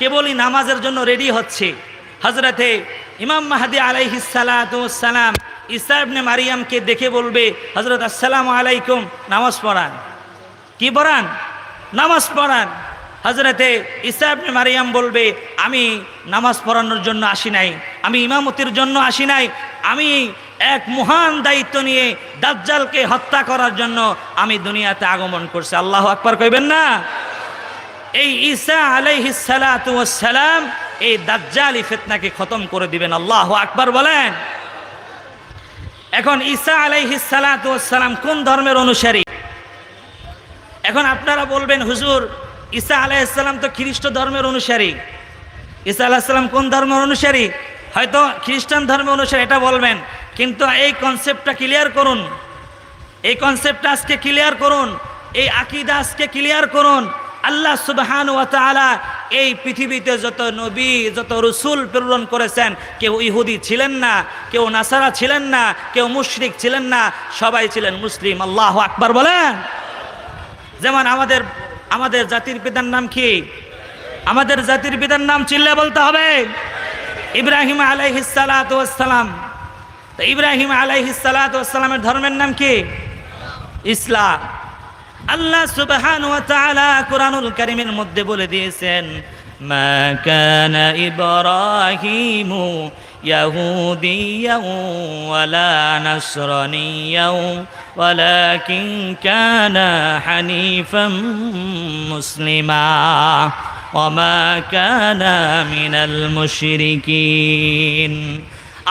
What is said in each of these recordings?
কেবলই নামাজের জন্য রেডি হচ্ছে। হজরতে ইমাম মাহাদি আলাইহিস সালাম ইসা মারিয়ামকে দেখে বলবে হজরত আসসালামু আলাইকুম, নামাজ পড়ান। কি পড়ান? নামাজ পড়ান। হজরতে ইসাবনে মারিয়াম বলবে, আমি নামাজ পড়ানোর জন্য আসি নাই, আমি ইমামতির জন্য আসি নাই, আমি এক মহান দায়িত্ব নিয়ে দাজ্জালকে হত্যা করার জন্য আমি দুনিয়াতে আগমন করছি। আল্লাহ আকবার কইবেন না? এই ঈসা ওয়াস সালাম এই দাজ্জালি ফিতনাকে খতম করে দিবেন, আল্লাহ আকবার বলেন। এখন ঈসা ওয়াস সালাম কোন ধর্মের অনুসারী? এখন আপনারা বলবেন, হুজুর, ঈসা আলাইসাল্লাম তো খ্রিস্ট ধর্মের অনুসারী। ঈসা আলাহিসাল্লাম কোন ধর্মের অনুসারী? হয়তো খ্রিস্টান ধর্মের অনুসারী, এটা বলবেন। কিন্তু এই কনসেপ্টটা ক্লিয়ার করুন। এই কনসেপ্টটা আজকে ক্লিয়ার করুন। এই আকিদা আজকে ক্লিয়ার করুন। আল্লাহ সুবহান ওয়া তাআলা এই পৃথিবীতে যত নবী, যত রসুল প্রেরণ করেছেন, কেউ ইহুদি ছিলেন না, কেউ নাসারা ছিলেন না, কেউ মুশরিক ছিলেন না, সবাই ছিলেন মুসলিম। আল্লাহ আকবার বলেন। যেমন আমাদের আমাদের জাতির পিতার নাম কি? আমাদের জাতির পিতার নাম চিল্লে বলতে হবে। ইব্রাহিম আলাইহিসালাম তো ইব্রাহিম আলাইহিসালামের ধর্মের নাম কি? ইসলাম। আল্লাহ সুবহান ওয়া তাআলা কোরআনুল কারীমের মধ্যে বলে দিয়েছেন, মা কানা ইব্রাহিম ইয়াহুদিয়া ওয়ালা নাসরানিয়াও, ওয়ালাকিন কানা হানিফাম মুসলিমা ওয়ামা কানা মিনাল মুশরিকিন।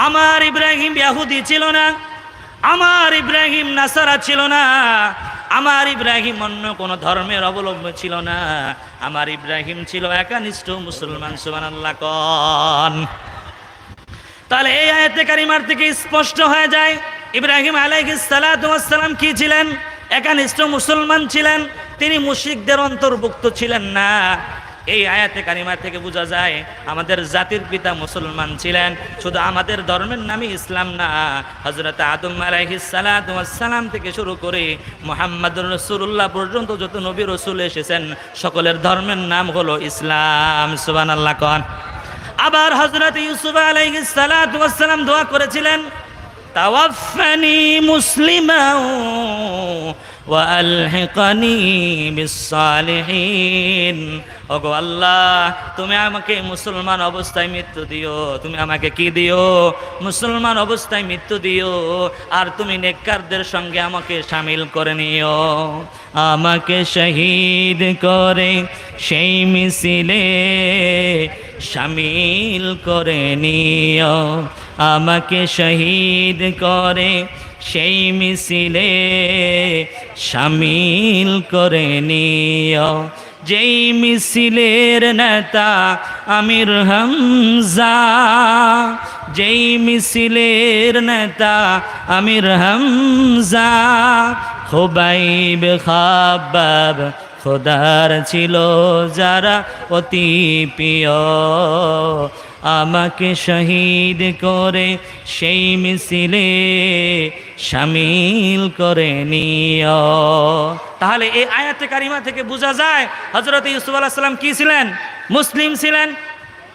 আমার ইব্রাহিম ইয়াহুদি ছিল না, আমার ইব্রাহিম নাসারা ছিল না আমার ইব্রাহিম অন্য কোনো ধর্মের অবলম্বন ছিল না। আমার ইব্রাহিম ছিল একানিষ্ঠ মুসলমান সুমান আল্লাহ কন। তাহলে এই আয়াতে কারিমার থেকে স্পষ্ট হয়ে যায়, ইব্রাহিম আলাইসালাম কি ছিলেন? একানিষ্ঠ মুসলমান ছিলেন, তিনি মুশরিকদের অন্তর্ভুক্ত ছিলেন না। এই আয়াতে কারিমা থেকে বোঝা যায়, আমাদের জাতির পিতা মুসলমান ছিলেন, শুধু আমাদের ধর্মের নামই ইসলাম না। হজরত আদম আলাইহিসালাম থেকে শুরু করে মোহাম্মদ রসুল্লাহ পর্যন্ত যত নবী রসুল এসেছেন, সকলের ধর্মের নাম হলো ইসলাম। সুবান আল্লাহ কন। আবার হজরত ইউসুফ আলাইহিসালাম দোয়া করেছিলেন তাওয়াফানি মুসলিমা ওয়ালহিকানি বিসালিহিন ওগো আল্লাহ, তুমি আমাকে মুসলমান অবস্থায় মৃত্যু দিও। তুমি আমাকে কি দিও? মুসলমান অবস্থায় মৃত্যু দিও। আর তুমি নেককারদের সঙ্গে আমাকে সামিল করে নিও। আমাকে শহীদ করে সেই মিছিলে সামিল করে নিও। আমাকে শহীদ করে সেই মিছিলে সামিল করে নিও। যেই মিছিলের নেতা আমির হামজা, যেই মিছিলের নেতা আমির হামজা, খোবাইব খাবাব খোদার ছিল যারা অতি প্রিয়। আমাকে শহীদ করে সেই মিছিলে সামিল করে নিও। তাহলে এই আয়াতে কারিমা থেকে বোঝা যায় হজরত ইউসুফ আলাহ সাল্লাম কি ছিলেন? মুসলিম ছিলেন।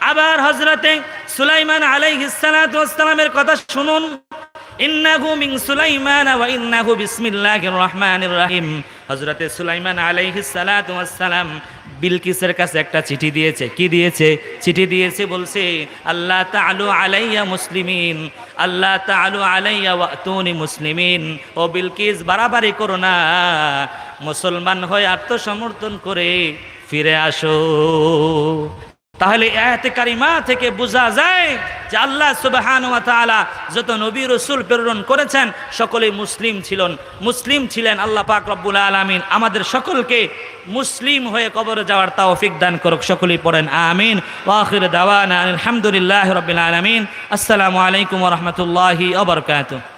আবার হজরতে সুলাইমান আলাইহিসালামের কথা শুনুন। ইন্নাহু মিন সুলাইমান ওয়া সুলাইমান আলাইহিস বিলকিসের কাছে একটা চিঠি দিয়েছে। কি দিয়েছে? চিঠি দিয়েছে বলছে আল্লাহ তালু আলাইয়া মুসলিমিন আল্লাহ তালু আলাইয়া তুনি মুসলিমিন। ও বিলকিস, বাড়াবাড়ি করো না। মুসলমান হয়ে আত্মসমর্থন করে ফিরে আসো। তাহলে এতে কারিমা থেকে বোঝা যায় যে আল্লাহ সুবাহান তাআলা যত নবী রসুল প্রেরণ করেছেন, সকলেই মুসলিম ছিলেন। মুসলিম ছিলেন আল্লাহ পাক রব্বুল আলামিন। আমাদের সকলকে মুসলিম হয়ে কবরে যাওয়ার তৌফিক দান করুক। সকলেই পড়েন, আমিন। ওয়া আখির দাওয়ানা আলহামদুলিল্লাহি রাব্বিল আলামিন। আসসালামু আলাইকুম রাহমাতুল্লাহি ওয়া বারাকাতুহু।